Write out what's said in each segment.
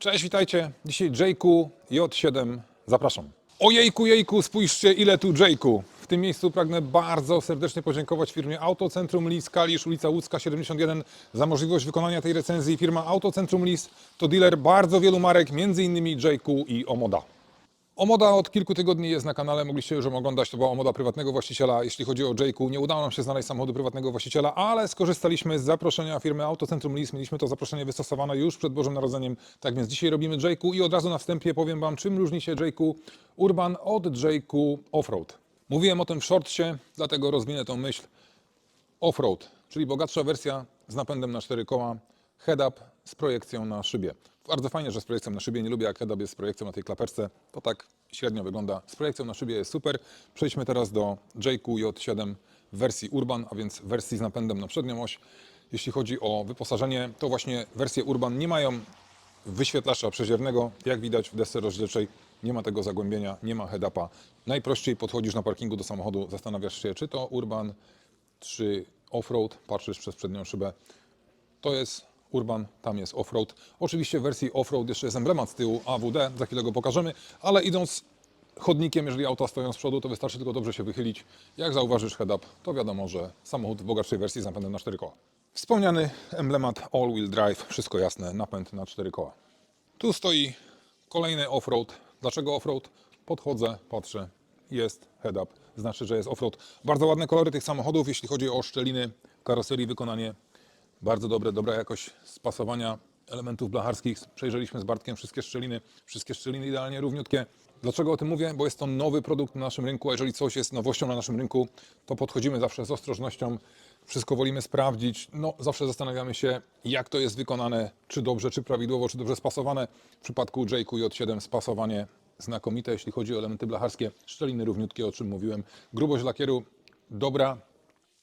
Cześć, witajcie. Dzisiaj Jayku J7. Zapraszam. Ojejku, jejku, spójrzcie ile tu Jayku. W tym miejscu pragnę bardzo serdecznie podziękować firmie Autocentrum Lis, Kalisz, ulica Łódzka 71 za możliwość wykonania tej recenzji. Firma Autocentrum Lis to dealer bardzo wielu marek, m.in. Jayku i Omoda. Omoda od kilku tygodni jest na kanale, mogliście już ją oglądać, to była Omoda prywatnego właściciela. Jeśli chodzi o Jayku, nie udało nam się znaleźć samochodu prywatnego właściciela, ale skorzystaliśmy z zaproszenia firmy Autocentrum Lease. Mieliśmy to zaproszenie wystosowane już przed Bożym Narodzeniem, tak więc dzisiaj robimy Jayku i od razu na wstępie powiem Wam, czym różni się Jayku Urban od Jayku Offroad. Mówiłem o tym w shortcie, dlatego rozwinę tą myśl. Offroad, czyli bogatsza wersja z napędem na cztery koła, head-up z projekcją na szybie. Bardzo fajnie, że z projekcją na szybie. Nie lubię jak head-up jest z projekcją na tej klaperce. To tak średnio wygląda. Z projekcją na szybie jest super. Przejdźmy teraz do Jayku J7 w wersji Urban, a więc wersji z napędem na przednią oś. Jeśli chodzi o wyposażenie, to właśnie wersje Urban nie mają wyświetlacza przeziernego. Jak widać w desce rozdzielczej nie ma tego zagłębienia, nie ma head-upa. Najprościej podchodzisz na parkingu do samochodu, zastanawiasz się, czy to Urban, czy offroad, patrzysz przez przednią szybę. To jest Urban, tam jest offroad. Oczywiście w wersji offroad jeszcze jest emblemat z tyłu AWD, za chwilę go pokażemy, ale idąc chodnikiem, jeżeli auta stoją z przodu, to wystarczy tylko dobrze się wychylić. Jak zauważysz head-up, to wiadomo, że samochód w bogatszej wersji z napędem na 4 koła. Wspomniany emblemat all-wheel drive, wszystko jasne, napęd na 4 koła. Tu stoi kolejny offroad. Dlaczego offroad? Podchodzę, patrzę, jest head-up, znaczy, że jest offroad. Bardzo ładne kolory tych samochodów, jeśli chodzi o szczeliny, karoserii, wykonanie bardzo dobre, dobra jakość spasowania elementów blacharskich. Przejrzeliśmy z Bartkiem wszystkie szczeliny, wszystkie szczeliny idealnie równiutkie. Dlaczego o tym mówię? Bo jest to nowy produkt na naszym rynku, a jeżeli coś jest nowością na naszym rynku, to podchodzimy zawsze z ostrożnością, wszystko wolimy sprawdzić. No, zawsze zastanawiamy się, jak to jest wykonane, czy dobrze, czy prawidłowo, czy dobrze spasowane. W przypadku Jayku J7 spasowanie znakomite, jeśli chodzi o elementy blacharskie, szczeliny równiutkie, o czym mówiłem. Grubość lakieru dobra,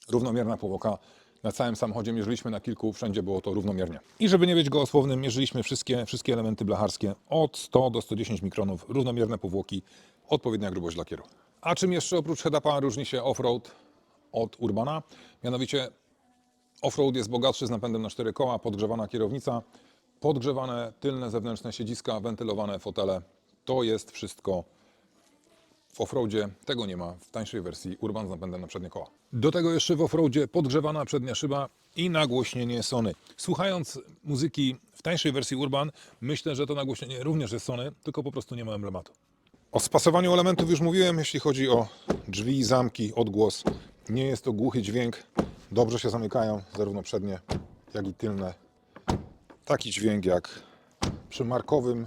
równomierna powłoka. Na całym samochodzie mierzyliśmy na kilku, wszędzie było to równomiernie. I żeby nie być gołosłownym, mierzyliśmy wszystkie, wszystkie elementy blacharskie od 100 do 110 mikronów, równomierne powłoki, odpowiednia grubość lakieru. A czym jeszcze oprócz head-upa różni się offroad od Urbana? Mianowicie offroad jest bogatszy z napędem na cztery koła, podgrzewana kierownica, podgrzewane tylne zewnętrzne siedziska, wentylowane fotele. To jest wszystko w offroadzie tego nie ma w tańszej wersji Urban z napędem na przednie koła. Do tego jeszcze w offroadzie podgrzewana przednia szyba i nagłośnienie Sony. Słuchając muzyki w tańszej wersji Urban, myślę, że to nagłośnienie również jest Sony, tylko po prostu nie ma emblematu. O spasowaniu elementów już mówiłem, jeśli chodzi o drzwi, zamki, odgłos. Nie jest to głuchy dźwięk, dobrze się zamykają, zarówno przednie, jak i tylne. Taki dźwięk jak przy markowym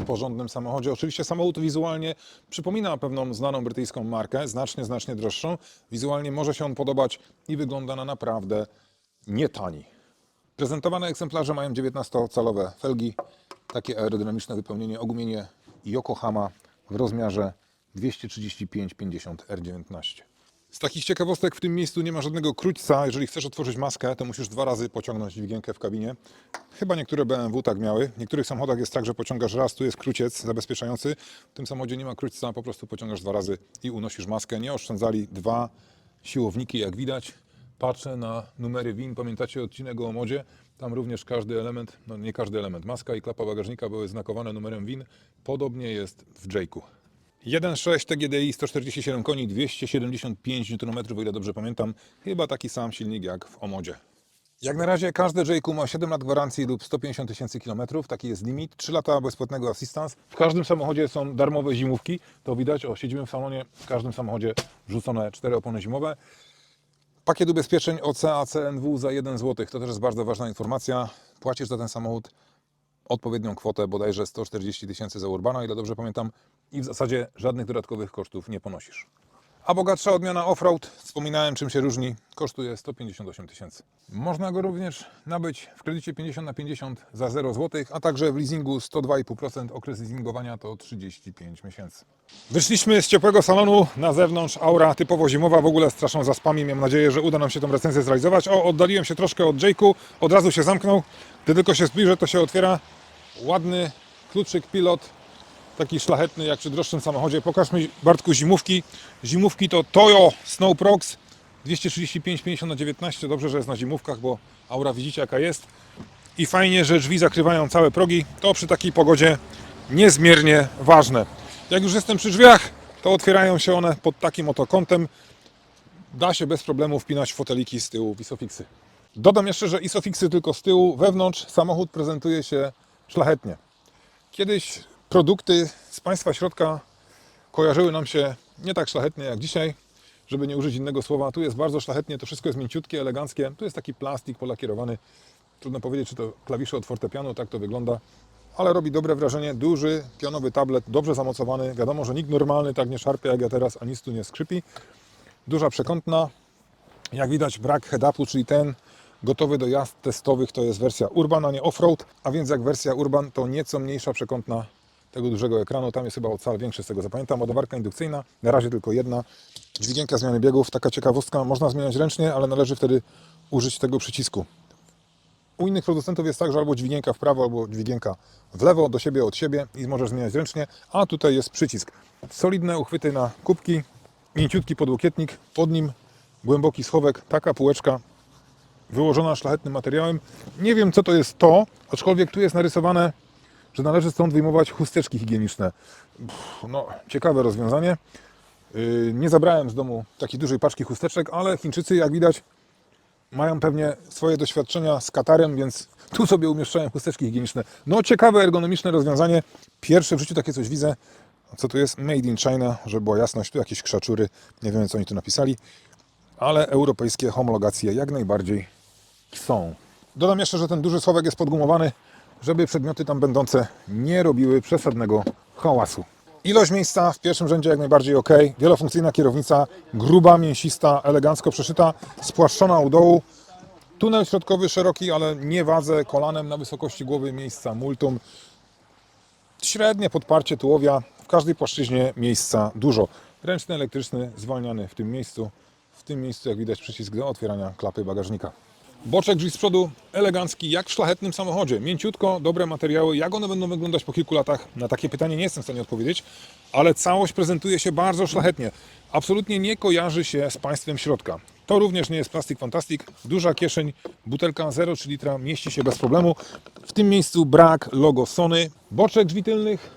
porządnym samochodzie. Oczywiście samochód wizualnie przypomina pewną znaną brytyjską markę, znacznie, znacznie droższą. Wizualnie może się on podobać i wygląda na naprawdę nietani. Prezentowane egzemplarze mają 19-calowe felgi, takie aerodynamiczne wypełnienie, ogumienie Yokohama w rozmiarze 235-50 R19. Z takich ciekawostek w tym miejscu nie ma żadnego króćca. Jeżeli chcesz otworzyć maskę, to musisz dwa razy pociągnąć dźwigienkę w kabinie. Chyba niektóre BMW tak miały. W niektórych samochodach jest tak, że pociągasz raz, tu jest króciec zabezpieczający. W tym samochodzie nie ma króćca, po prostu pociągasz dwa razy i unosisz maskę. Nie oszczędzali dwa siłowniki, jak widać. Patrzę na numery WIN. Pamiętacie odcinek o modzie? Tam również każdy element, no nie każdy element, maska i klapa bagażnika były znakowane numerem WIN. Podobnie jest w Jayku. 1.6 TGDI 147 koni, 275 Nm, o ile dobrze pamiętam. Chyba taki sam silnik jak w Omodzie. Jak na razie każde Jayku ma 7 lat gwarancji lub 150 tysięcy kilometrów, taki jest limit. 3 lata bezpłatnego assistance. W każdym samochodzie są darmowe zimówki, to widać, o siedzimy w salonie, w każdym samochodzie wrzucone 4 opony zimowe. Pakiet ubezpieczeń OC ACNW za 1 zł, to też jest bardzo ważna informacja. Płacisz za ten samochód odpowiednią kwotę, bodajże 140 tysięcy za Urbana, ile dobrze pamiętam, i w zasadzie żadnych dodatkowych kosztów nie ponosisz. A bogatsza odmiana offroad, wspominałem czym się różni, kosztuje 158 tysięcy. Można go również nabyć w kredycie 50 na 50 za 0 zł, a także w leasingu 102,5%, okres leasingowania to 35 miesięcy. Wyszliśmy z ciepłego salonu na zewnątrz, aura typowo zimowa, w ogóle straszą zaspami, mam nadzieję, że uda nam się tą recenzję zrealizować. O, oddaliłem się troszkę od Jake'u, od razu się zamknął, gdy tylko się zbliżę, to się otwiera. Ładny kluczyk pilot, taki szlachetny jak przy droższym samochodzie. Pokaż mi Bartku zimówki. Zimówki to Toyo Snow Prox 235 50 na 19. Dobrze, że jest na zimówkach, bo aura widzicie jaka jest. i fajnie, że drzwi zakrywają całe progi. To przy takiej pogodzie niezmiernie ważne. Jak już jestem przy drzwiach, to otwierają się one pod takim oto kątem. Da się bez problemu wpinać foteliki z tyłu w Isofixy. Dodam jeszcze, że Isofixy tylko z tyłu, wewnątrz samochód prezentuje się szlachetnie. Kiedyś produkty z państwa środka kojarzyły nam się nie tak szlachetnie jak dzisiaj, żeby nie użyć innego słowa. Tu jest bardzo szlachetnie, to wszystko jest mięciutkie, eleganckie. Tu jest taki plastik polakierowany. Trudno powiedzieć, czy to klawisze od fortepianu, tak to wygląda. Ale robi dobre wrażenie. Duży, pionowy tablet, dobrze zamocowany. Wiadomo, że nikt normalny tak nie szarpie jak ja teraz, a nic tu nie skrzypi. Duża przekątna. Jak widać brak head-upu, czyli ten gotowy do jazd testowych to jest wersja Urban, a nie Offroad, a więc jak wersja Urban to nieco mniejsza przekątna tego dużego ekranu, tam jest chyba o cal większy z tego co pamiętam, ładowarka indukcyjna, na razie tylko jedna, dźwigienka zmiany biegów, taka ciekawostka, można zmieniać ręcznie, ale należy wtedy użyć tego przycisku. U innych producentów jest tak, że albo dźwigienka w prawo, albo dźwigienka w lewo, do siebie, od siebie i możesz zmieniać ręcznie, a tutaj jest przycisk. Solidne uchwyty na kubki, mięciutki podłokietnik, pod nim głęboki schowek, taka półeczka wyłożona szlachetnym materiałem. Nie wiem, co to jest to, aczkolwiek tu jest narysowane, że należy stąd wyjmować chusteczki higieniczne. Pff, No, ciekawe rozwiązanie. Yy, Nie zabrałem z domu takiej dużej paczki chusteczek, ale Chińczycy, jak widać, mają pewnie swoje doświadczenia z Katarem, więc tu sobie umieszczają chusteczki higieniczne. No, ciekawe, ergonomiczne rozwiązanie. Pierwsze w życiu takie coś widzę. Co tu jest? Made in China, żeby była jasność. Tu jakieś krzaczury, nie wiem, co oni tu napisali. Ale europejskie homologacje jak najbardziej są. Dodam jeszcze, że ten duży schowek jest podgumowany, żeby przedmioty tam będące nie robiły przesadnego hałasu. Ilość miejsca w pierwszym rzędzie jak najbardziej ok. Wielofunkcyjna kierownica, gruba, mięsista, elegancko przeszyta, spłaszczona u dołu. Tunel środkowy szeroki, ale nie wadze kolanem na wysokości głowy miejsca multum. Średnie podparcie tułowia, w każdej płaszczyźnie miejsca dużo. Ręczny, elektryczny, zwalniany w tym miejscu. W tym miejscu, jak widać, przycisk do otwierania klapy bagażnika. Boczek drzwi z przodu elegancki, jak w szlachetnym samochodzie. Mięciutko, dobre materiały. Jak one będą wyglądać po kilku latach? Na takie pytanie nie jestem w stanie odpowiedzieć, ale całość prezentuje się bardzo szlachetnie. Absolutnie nie kojarzy się z państwem środka. To również nie jest plastik fantastik. Duża kieszeń, butelka 0,3 litra mieści się bez problemu. W tym miejscu brak logo Sony. Boczek drzwi tylnych,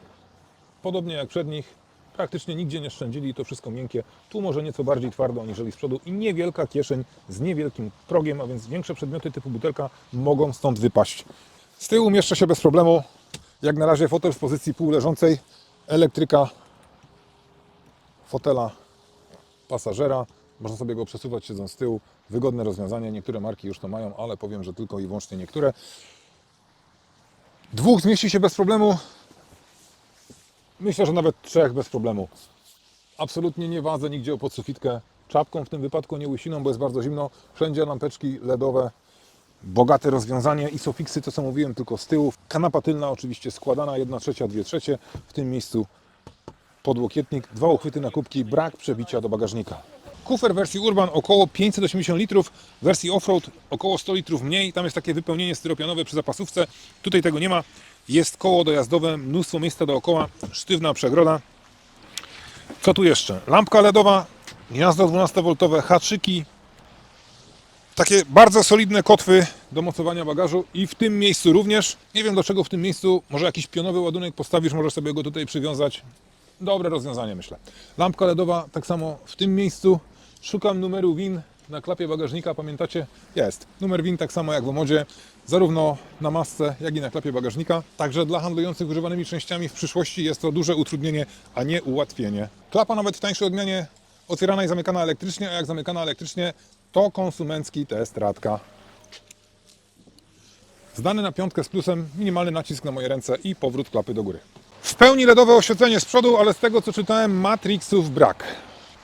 podobnie jak przednich, praktycznie nigdzie nie szczędzili, to wszystko miękkie. Tu może nieco bardziej twardo aniżeli z przodu i niewielka kieszeń z niewielkim progiem, a więc większe przedmioty typu butelka mogą stąd wypaść. Z tyłu mieszczę się bez problemu. Jak na razie fotel w pozycji półleżącej, elektryka fotela pasażera. Można sobie go przesuwać siedząc z tyłu. Wygodne rozwiązanie. Niektóre marki już to mają, ale powiem, że tylko i wyłącznie niektóre. Dwóch zmieści się bez problemu. Myślę, że nawet trzech bez problemu. Absolutnie nie wadzę nigdzie o podsufitkę. Czapką w tym wypadku nie łysiną, bo jest bardzo zimno. Wszędzie lampeczki LEDowe. Bogate rozwiązanie. Isofixy, to co mówiłem, tylko z tyłu. Kanapa tylna oczywiście składana, 1 trzecia, 2 trzecie. W tym miejscu podłokietnik, dwa uchwyty na kubki, brak przebicia do bagażnika. Kufer wersji Urban około 580 litrów, wersji Offroad około 100 litrów mniej. Tam jest takie wypełnienie styropianowe przy zapasówce. Tutaj tego nie ma. Jest koło dojazdowe, mnóstwo miejsca dookoła, sztywna przegroda. Co tu jeszcze? Lampka LEDowa, gniazdo 12V, haczyki, takie bardzo solidne kotwy do mocowania bagażu i w tym miejscu również. Nie wiem dlaczego w tym miejscu, może jakiś pionowy ładunek postawisz, możesz sobie go tutaj przywiązać. Dobre rozwiązanie myślę. Lampka LEDowa tak samo w tym miejscu. Szukam numeru WIN na klapie bagażnika, pamiętacie? Jest. Numer WIN tak samo jak w Omodzie, zarówno na masce, jak i na klapie bagażnika. Także dla handlujących używanymi częściami w przyszłości jest to duże utrudnienie, a nie ułatwienie. Klapa nawet w tańszej odmianie otwierana i zamykana elektrycznie, a jak zamykana elektrycznie, to konsumencki test radka. Zdany na piątkę z plusem, minimalny nacisk na moje ręce i powrót klapy do góry. W pełni LEDowe oświetlenie z przodu, ale z tego co czytałem, Matrixów brak.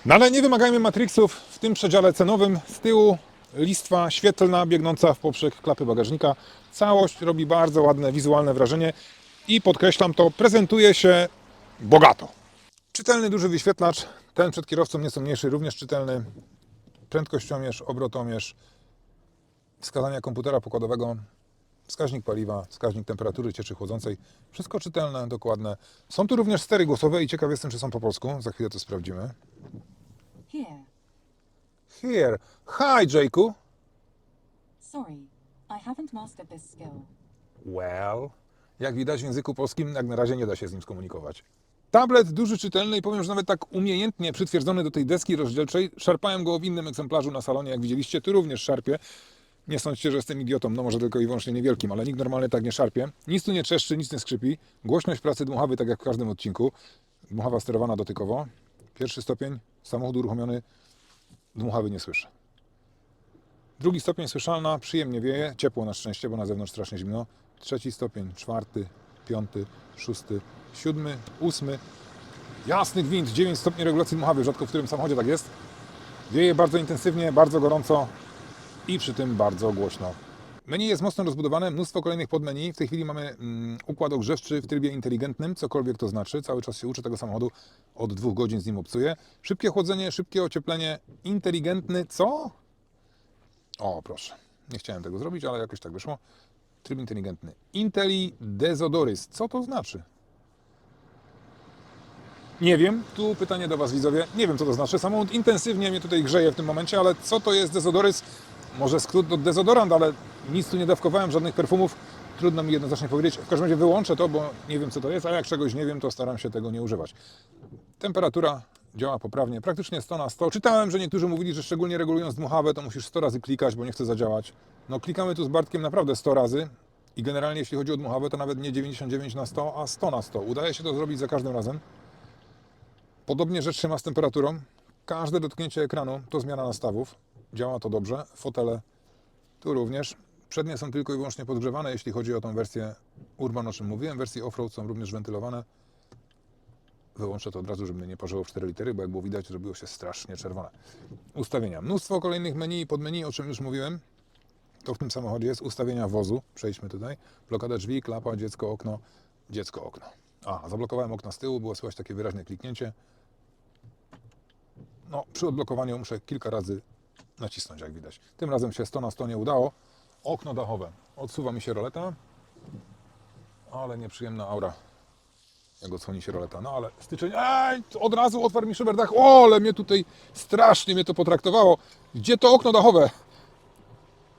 No ale nie wymagajmy Matrixów w tym przedziale cenowym. Z tyłu listwa świetlna biegnąca w poprzek klapy bagażnika. Całość robi bardzo ładne wizualne wrażenie i podkreślam to, prezentuje się bogato. Czytelny duży wyświetlacz, ten przed kierowcą nieco mniejszy, również czytelny. Prędkościomierz, obrotomierz, wskazania komputera pokładowego, wskaźnik paliwa, wskaźnik temperatury cieczy chłodzącej. Wszystko czytelne, dokładne. Są tu również stery głosowe i ciekaw jestem, czy są po polsku. Za chwilę to sprawdzimy. Here. Here. Hi, Jake'u. Sorry, I haven't mastered this skill. Well, jak widać w języku polskim jak na razie nie da się z nim skomunikować. Tablet duży, czytelny i powiem, że nawet tak umiejętnie przytwierdzony do tej deski rozdzielczej. Szarpałem go w innym egzemplarzu na salonie, jak widzieliście. Ty również szarpie. Nie sądźcie, że jestem idiotą, no może tylko i wyłącznie niewielkim, ale nikt normalnie tak nie szarpie. Nic tu nie trzeszczy, nic nie skrzypi. Głośność pracy dmuchawy, tak jak w każdym odcinku. Dmuchawa sterowana dotykowo. Pierwszy stopień, samochód uruchomiony, dmuchawy nie słyszę. Drugi stopień słyszalna, przyjemnie wieje, ciepło na szczęście, bo na zewnątrz strasznie zimno. Trzeci stopień, czwarty, piąty, szósty, siódmy, ósmy. Jasny gwint, 9 stopni regulacji dmuchawy, rzadko w którym samochodzie tak jest. Wieje bardzo intensywnie, bardzo gorąco i przy tym bardzo głośno. Menu jest mocno rozbudowane, mnóstwo kolejnych podmenu. W tej chwili mamy mm, układ ogrzewczy w trybie inteligentnym, cokolwiek to znaczy. Cały czas się uczę tego samochodu, od dwóch godzin z nim obcuję. Szybkie chłodzenie, szybkie ocieplenie, inteligentny, co? O, proszę. Nie chciałem tego zrobić, ale jakoś tak wyszło. Tryb inteligentny. Intelli Desodorys. Co to znaczy? Nie wiem. Tu pytanie do Was, widzowie. Nie wiem, co to znaczy. Samochód intensywnie mnie tutaj grzeje w tym momencie, ale co to jest dezodorys? Może skrót do dezodorant, ale nic tu nie dawkowałem, żadnych perfumów. Trudno mi jednoznacznie powiedzieć. W każdym razie wyłączę to, bo nie wiem, co to jest, a jak czegoś nie wiem, to staram się tego nie używać. Temperatura działa poprawnie, praktycznie 100 na 100. Czytałem, że niektórzy mówili, że szczególnie regulując dmuchawę, to musisz 100 razy klikać, bo nie chce zadziałać. No klikamy tu z Bartkiem naprawdę 100 razy i generalnie jeśli chodzi o dmuchawę, to nawet nie 99 na 100, a 100 na 100. Udaje się to zrobić za każdym razem. Podobnie rzecz się ma z temperaturą. Każde dotknięcie ekranu to zmiana nastawów. Działa to dobrze. Fotele tu również. Przednie są tylko i wyłącznie podgrzewane, jeśli chodzi o tą wersję Urban, o czym mówiłem. Wersje off-road są również wentylowane. Wyłączę to od razu, żeby mnie nie parzyło w 4 litery, bo jak było widać, zrobiło się strasznie czerwone. Ustawienia. Mnóstwo kolejnych menu i podmenu, o czym już mówiłem. To w tym samochodzie jest ustawienia wozu. Przejdźmy tutaj. Blokada drzwi, klapa, dziecko, okno, dziecko, okno. A, zablokowałem okna z tyłu, było słychać takie wyraźne kliknięcie. No, przy odblokowaniu muszę kilka razy nacisnąć, jak widać. Tym razem się 100 na 100 nie udało. Okno dachowe. Odsuwa mi się roleta, ale nieprzyjemna aura jak odsłoni się roleta. No ale styczeń, ej, od razu otwarł mi szyber dach. O, ale mnie tutaj strasznie mnie to potraktowało. Gdzie to okno dachowe?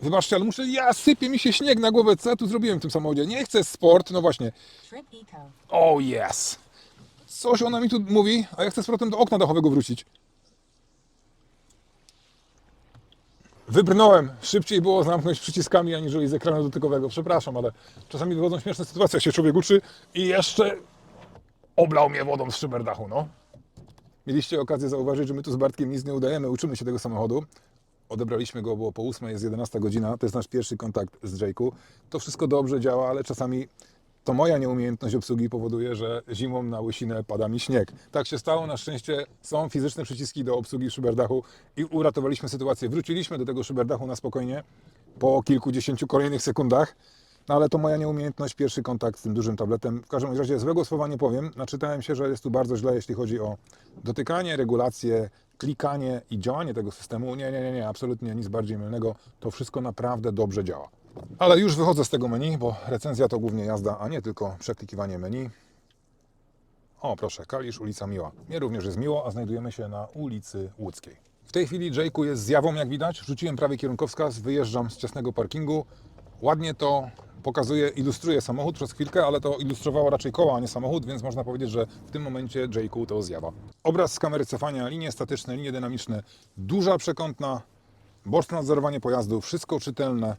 Wybaczcie, ale muszę, ja sypie mi się śnieg na głowę. Co ja tu zrobiłem w tym samochodzie? Nie chcę sport, no właśnie. Oh yes. Coś ona mi tu mówi, a ja chcę z powrotem do okna dachowego wrócić. Wybrnąłem. Szybciej było zamknąć przyciskami, aniżeli z ekranu dotykowego. Przepraszam, ale czasami wychodzą śmieszne sytuacje, jak się człowiek uczy i jeszcze oblał mnie wodą z szyberdachu, no. Mieliście okazję zauważyć, że my tu z Bartkiem nic nie udajemy, uczymy się tego samochodu. Odebraliśmy go, było po 8, jest 11 godzina, to jest nasz pierwszy kontakt z Jake'u. To wszystko dobrze działa, ale czasami to moja nieumiejętność obsługi powoduje, że zimą na łysinę pada mi śnieg. Tak się stało, na szczęście są fizyczne przyciski do obsługi szyberdachu i uratowaliśmy sytuację. Wróciliśmy do tego szyberdachu na spokojnie po kilkudziesięciu kolejnych sekundach. No ale to moja nieumiejętność, pierwszy kontakt z tym dużym tabletem. W każdym razie złego słowa nie powiem. Naczytałem się, że jest tu bardzo źle, jeśli chodzi o dotykanie, regulację, klikanie i działanie tego systemu. Nie, nie, nie, nie, absolutnie nic bardziej mylnego. To wszystko naprawdę dobrze działa. Ale już wychodzę z tego menu, bo recenzja to głównie jazda, a nie tylko przeklikiwanie menu. O, proszę, Kalisz, ulica Miła. Mnie również jest miło, a znajdujemy się na ulicy Łódzkiej. W tej chwili Jake'u jest zjawą, jak widać. Rzuciłem prawie kierunkowskaz, wyjeżdżam z ciasnego parkingu. Ładnie to pokazuje, ilustruje samochód przez chwilkę, ale to ilustrowało raczej koła, a nie samochód, więc można powiedzieć, że w tym momencie Jake'u to zjawa. Obraz z kamery cofania, linie statyczne, linie dynamiczne, duża przekątna, boczne nadzorowanie pojazdu, wszystko czytelne.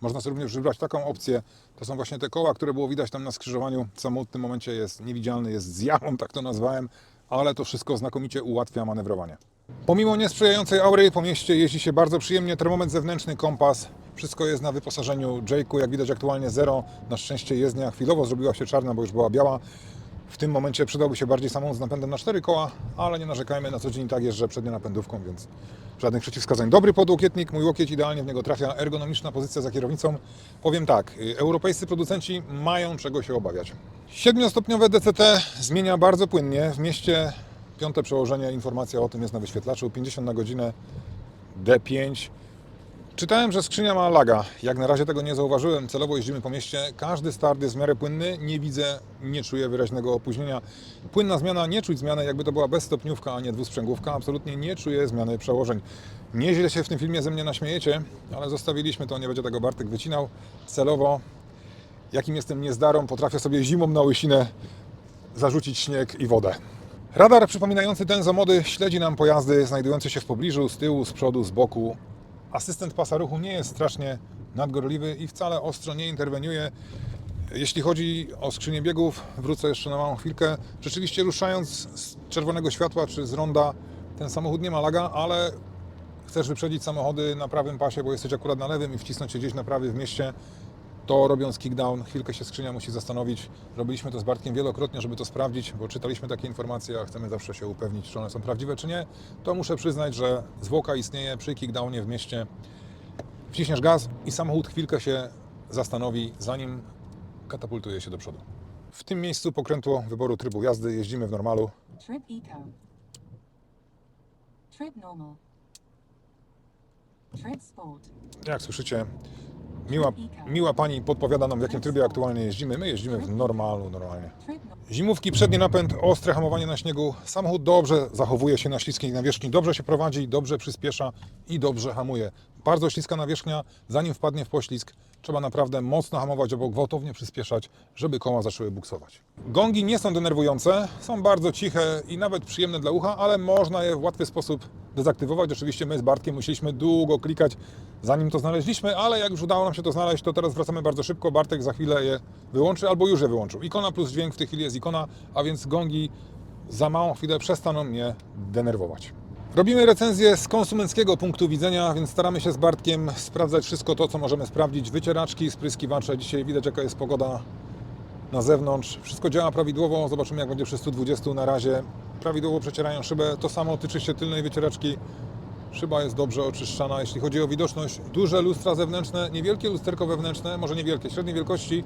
Można sobie również wybrać taką opcję. To są właśnie te koła, które było widać tam na skrzyżowaniu. Samochód w tym momencie jest niewidzialny, jest zjawą, tak to nazwałem, ale to wszystko znakomicie ułatwia manewrowanie. Pomimo niesprzyjającej aury po mieście jeździ się bardzo przyjemnie. Termometr zewnętrzny, kompas, wszystko jest na wyposażeniu Jake'u. Jak widać aktualnie zero. Na szczęście jezdnia chwilowo zrobiła się czarna, bo już była biała. W tym momencie przydałby się bardziej samochód z napędem na cztery koła, ale nie narzekajmy, na co dzień tak jeżdżę przednio napędówką, więc żadnych przeciwwskazań. Dobry podłokietnik, mój łokieć idealnie w niego trafia, ergonomiczna pozycja za kierownicą. Powiem tak, y, europejscy producenci mają czego się obawiać. Siedmiostopniowe DCT zmienia bardzo płynnie. W mieście piąte przełożenie, informacja o tym jest na wyświetlaczu, 50 na godzinę D5. Czytałem, że skrzynia ma laga. Jak na razie tego nie zauważyłem. Celowo jeździmy po mieście. Każdy start jest w miarę płynny. Nie widzę, nie czuję wyraźnego opóźnienia. Płynna zmiana, nie czuć zmiany, jakby to była bezstopniówka, a nie dwusprzęgłówka. Absolutnie nie czuję zmiany przełożeń. Nieźle się w tym filmie ze mnie naśmiejecie, ale zostawiliśmy to, nie będzie tego Bartek wycinał. Celowo jakim jestem niezdarą, potrafię sobie zimą na łysinę zarzucić śnieg i wodę. Radar przypominający ten za mody śledzi nam pojazdy znajdujące się w pobliżu, z tyłu, z przodu, z boku. Asystent pasa ruchu nie jest strasznie nadgorliwy i wcale ostro nie interweniuje. Jeśli chodzi o skrzynię biegów, wrócę jeszcze na małą chwilkę. Rzeczywiście ruszając z czerwonego światła czy z ronda, ten samochód nie ma laga, ale chcesz wyprzedzić samochody na prawym pasie, bo jesteś akurat na lewym i wcisnąć się gdzieś na prawy w mieście, to robiąc kickdown, chwilkę się skrzynia musi zastanowić. Robiliśmy to z Bartkiem wielokrotnie, żeby to sprawdzić, bo czytaliśmy takie informacje, a chcemy zawsze się upewnić, czy one są prawdziwe, czy nie. To muszę przyznać, że zwłoka istnieje przy kickdownie w mieście. Wciśniesz gaz i samochód chwilkę się zastanowi, zanim katapultuje się do przodu. W tym miejscu pokrętło wyboru trybu jazdy jeździmy w normalu. Trip Eco. Trip Normal. Trip Sport. Jak słyszycie, miła, miła pani podpowiada nam, w jakim trybie aktualnie jeździmy. My jeździmy w normalu, normalnie. No- Zimówki, przedni napęd, ostre hamowanie na śniegu. Samochód dobrze zachowuje się na śliskiej nawierzchni, dobrze się prowadzi, dobrze przyspiesza i dobrze hamuje. Bardzo śliska nawierzchnia, zanim wpadnie w poślizg, trzeba naprawdę mocno hamować albo gwałtownie przyspieszać, żeby koła zaczęły buksować. Gongi nie są denerwujące, są bardzo ciche i nawet przyjemne dla ucha, ale można je w łatwy sposób dezaktywować. Oczywiście my z Bartkiem musieliśmy długo klikać, zanim to znaleźliśmy, ale jak już udało nam się to znaleźć, to teraz wracamy bardzo szybko. Bartek za chwilę je wyłączy albo już je wyłączył. Ikona plus dźwięk w tej chwili jest ikona, a więc gongi za małą chwilę przestaną mnie denerwować. Robimy recenzję z konsumenckiego punktu widzenia, więc staramy się z Bartkiem sprawdzać wszystko to, co możemy sprawdzić. Wycieraczki, spryskiwacze. Dzisiaj widać, jaka jest pogoda na zewnątrz. Wszystko działa prawidłowo. Zobaczymy, jak będzie przy 120 na razie. Prawidłowo przecierają szybę. To samo tyczy się tylnej wycieraczki. Szyba jest dobrze oczyszczana. Jeśli chodzi o widoczność, duże lustra zewnętrzne, niewielkie lusterko wewnętrzne, może niewielkie, średniej wielkości.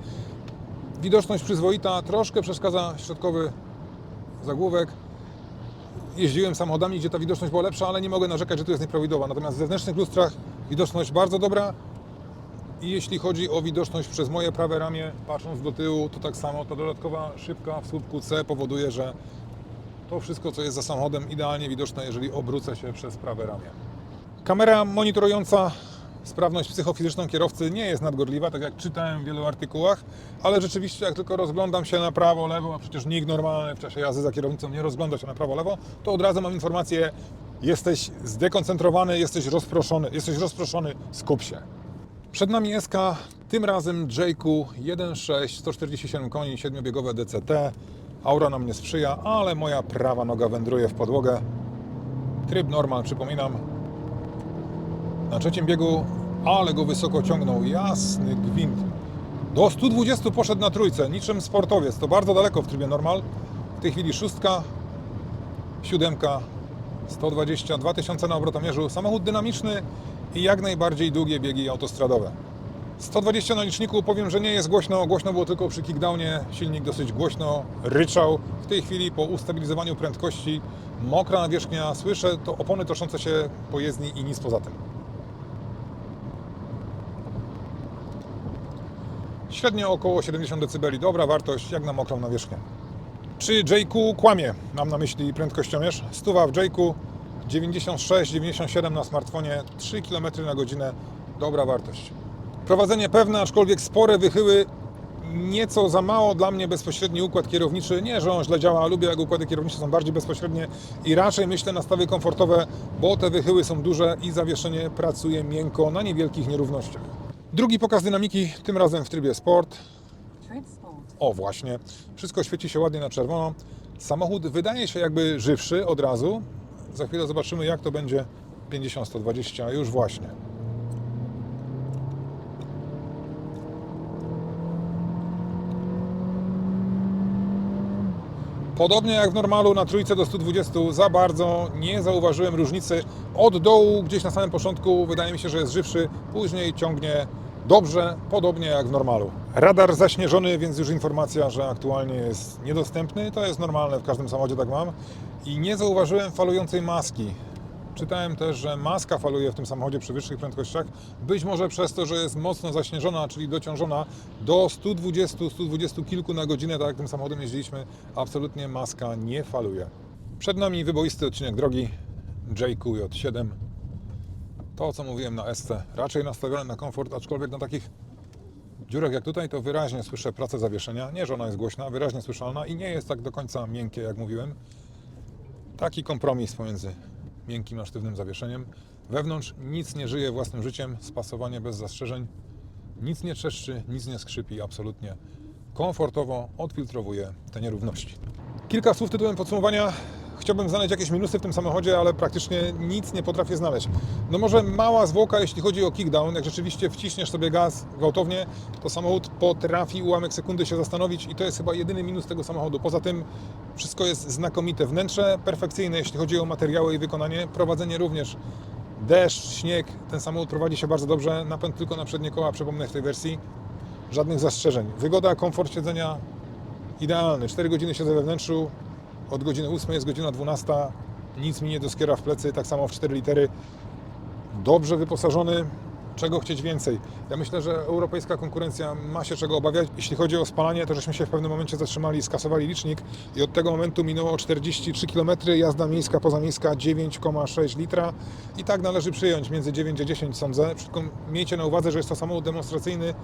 Widoczność przyzwoita, troszkę przeszkadza środkowy zagłówek. Jeździłem samochodami, gdzie ta widoczność była lepsza, ale nie mogę narzekać, że tu jest nieprawidłowa. Natomiast w zewnętrznych lustrach widoczność bardzo dobra. I jeśli chodzi o widoczność przez moje prawe ramię, patrząc do tyłu, to tak samo ta dodatkowa szybka w słupku C powoduje, że to wszystko, co jest za samochodem, idealnie widoczne, jeżeli obrócę się przez prawe ramię. Kamera monitorująca sprawność psychofizyczną kierowcy nie jest nadgorliwa, tak jak czytałem w wielu artykułach, ale rzeczywiście jak tylko rozglądam się na prawo, lewo, a przecież nikt normalny w czasie jazdy za kierownicą nie rozgląda się na prawo, lewo, to od razu mam informację, jesteś zdekoncentrowany, jesteś rozproszony, jesteś rozproszony, skup się. Przed nami SK, tym razem Jayku 1.6, 147 koni, 7-biegowe DCT. Aura nam nie sprzyja, ale moja prawa noga wędruje w podłogę. Tryb normal, przypominam. Na trzecim biegu, ale go wysoko ciągnął, jasny gwint. Do 120 poszedł na trójce, niczym sportowiec. To bardzo daleko w trybie normal. W tej chwili szóstka, siódemka, 120, 2000 na obrotomierzu. Samochód dynamiczny i jak najbardziej długie biegi autostradowe. 120 na liczniku, powiem, że nie jest głośno. Głośno było tylko przy kickdownie. Silnik dosyć głośno ryczał. W tej chwili po ustabilizowaniu prędkości mokra nawierzchnia, słyszę to opony toszące się po jezdni i nic poza tym. Średnio około 70 dB, dobra wartość jak na mokrą nawierzchnię. Czy Jayku kłamie? Mam na myśli prędkościomierz. Stuwa w Jayku 96-97 na smartfonie, 3 km na godzinę, dobra wartość. Prowadzenie pewne, aczkolwiek spore wychyły, nieco za mało dla mnie bezpośredni układ kierowniczy. Nie, że on źle działa, lubię jak układy kierownicze są bardziej bezpośrednie i raczej myślę na stawy komfortowe, bo te wychyły są duże i zawieszenie pracuje miękko na niewielkich nierównościach. Drugi pokaz dynamiki, tym razem w trybie sport. O właśnie, wszystko świeci się ładnie na czerwono. Samochód wydaje się jakby żywszy od razu. Za chwilę zobaczymy jak to będzie 50-120, już właśnie. Podobnie jak w normalu na trójce do 120 za bardzo nie zauważyłem różnicy. Od dołu gdzieś na samym początku wydaje mi się, że jest żywszy, później ciągnie dobrze, podobnie jak w normalu. Radar zaśnieżony, więc już informacja, że aktualnie jest niedostępny. To jest normalne, w każdym samochodzie tak mam. I nie zauważyłem falującej maski. Czytałem też, że maska faluje w tym samochodzie przy wyższych prędkościach. Być może przez to, że jest mocno zaśnieżona, czyli dociążona do 120, 120 kilku na godzinę, tak jak tym samochodem jeździliśmy, absolutnie maska nie faluje. Przed nami wyboisty odcinek drogi JQJ7. To, co mówiłem na SC, raczej nastawione na komfort, aczkolwiek na takich dziurach jak tutaj, to wyraźnie słyszę pracę zawieszenia. Nie, że ona jest głośna, wyraźnie słyszalna i nie jest tak do końca miękkie, jak mówiłem. Taki kompromis pomiędzy miękkim a sztywnym zawieszeniem. Wewnątrz nic nie żyje własnym życiem, spasowanie bez zastrzeżeń. Nic nie trzeszczy, nic nie skrzypi, absolutnie. Komfortowo odfiltrowuje te nierówności. Kilka słów tytułem podsumowania. Chciałbym znaleźć jakieś minusy w tym samochodzie, ale praktycznie nic nie potrafię znaleźć. No może mała zwłoka, jeśli chodzi o kickdown. Jak rzeczywiście wciśniesz sobie gaz gwałtownie, to samochód potrafi ułamek sekundy się zastanowić i to jest chyba jedyny minus tego samochodu. Poza tym wszystko jest znakomite. Wnętrze perfekcyjne, jeśli chodzi o materiały i wykonanie. Prowadzenie również. Deszcz, śnieg, ten samochód prowadzi się bardzo dobrze. Napęd tylko na przednie koła, przypomnę w tej wersji. Żadnych zastrzeżeń. Wygoda, komfort siedzenia idealny. 4 godziny siedzę we wnętrzu, od godziny 8 jest godzina 12, nic mi nie doskiera w plecy, tak samo w 4 litery. Dobrze wyposażony, czego chcieć więcej. Ja myślę, że europejska konkurencja ma się czego obawiać. Jeśli chodzi o spalanie, to żeśmy się w pewnym momencie zatrzymali, skasowali licznik i od tego momentu minęło 43 km, jazda miejska, pozamiejska 9,6 litra i tak należy przyjąć, między 9 a 10 sądzę. Tylko miejcie na uwadze, że jest to samochód demonstracyjny,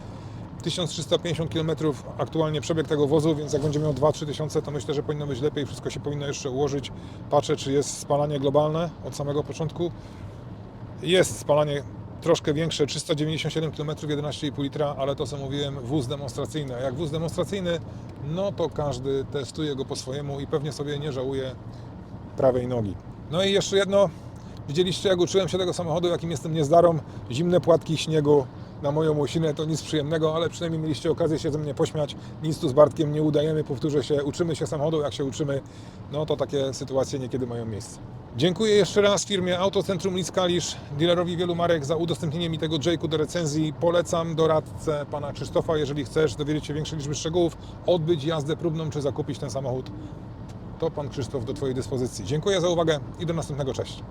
1350 km aktualnie przebieg tego wozu, więc jak będzie miał 2-3 tysiące, to myślę, że powinno być lepiej. Wszystko się powinno jeszcze ułożyć. Patrzę, czy jest spalanie globalne od samego początku. Jest spalanie troszkę większe, 397 km, 11,5 litra, ale to co mówiłem, wóz demonstracyjny. A jak wóz demonstracyjny, no to każdy testuje go po swojemu i pewnie sobie nie żałuje prawej nogi. No i jeszcze jedno. Widzieliście, jak uczyłem się tego samochodu, jakim jestem niezdarą. Zimne płatki śniegu na moją łosinę to nic przyjemnego, ale przynajmniej mieliście okazję się ze mnie pośmiać. Nic tu z Bartkiem nie udajemy, powtórzę się, uczymy się samochodu, jak się uczymy, no to takie sytuacje niekiedy mają miejsce. Dziękuję jeszcze raz firmie Autocentrum Liskalisz, dealerowi wielu marek za udostępnienie mi tego Jake'u do recenzji. Polecam doradcę pana Krzysztofa, jeżeli chcesz dowiedzieć się większej liczby szczegółów, odbyć jazdę próbną czy zakupić ten samochód to pan Krzysztof do Twojej dyspozycji. Dziękuję za uwagę i do następnego. Cześć.